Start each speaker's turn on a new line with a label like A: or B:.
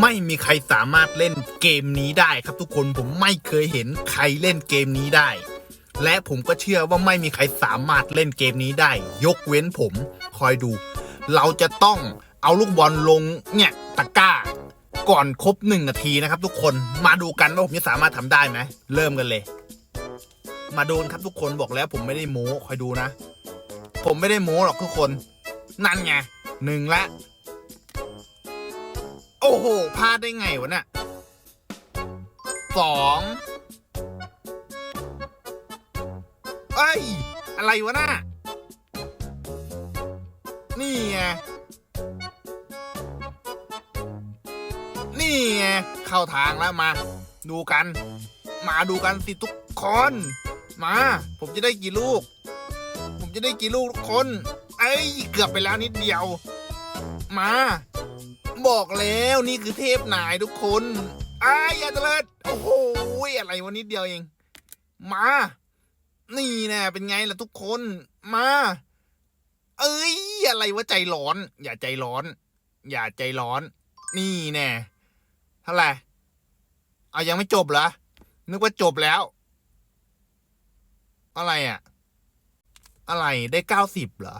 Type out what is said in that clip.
A: ไม่มีใครสามารถเล่นเกมนี้ได้ครับทุกคนผมไม่เคยเห็นใครเล่นเกมนี้ได้ และผมก็เชื่อว่าไม่มีใครสามารถเล่นเกมนี้ได้ ยกเว้นผมคอยดู เราจะต้องเอาลูกบอลลงเนี่ยตะกร้า ก่อนครบหนึ่งนาทีนะครับ ทุกคนมาดูกันว่าผมจะสามารถทำได้ไหมเริ่มกันเลย มาโดนครับทุกคนบอกแล้วผมไม่ได้โม้คอยดูนะ ผมไม่ได้โม้หรอกทุกคน นั่นไงหนึ่งละ อ้โหพลาดได้ไงวะเนี่ยสองเอ้ย อะไรวะน่ะนี่ไง นี่ไง เข้าทางแล้วมา ดูกัน มาดูกันสิทุกคน มา ผมจะได้กี่ลูก ผมจะได้กี่ลูกทุกคน เอ้ย เกือบไปแล้วนิดเดียว มา บอกแล้วนี่คือเทพนายทุกคนอ้ายอย่าเจริญโอ้โหอะไรวันนิดเดียวเอง มา นี่แน่เป็นไงล่ะทุกคน มา เอ้ยอะไรวะใจร้อน อย่าใจร้อน อย่าใจร้อน นี่แน่เท่าไหร่เอายังไม่จบเหรอนึกว่าจบแล้ว อะไรอะอะไรได้เก้าสิบเหรอ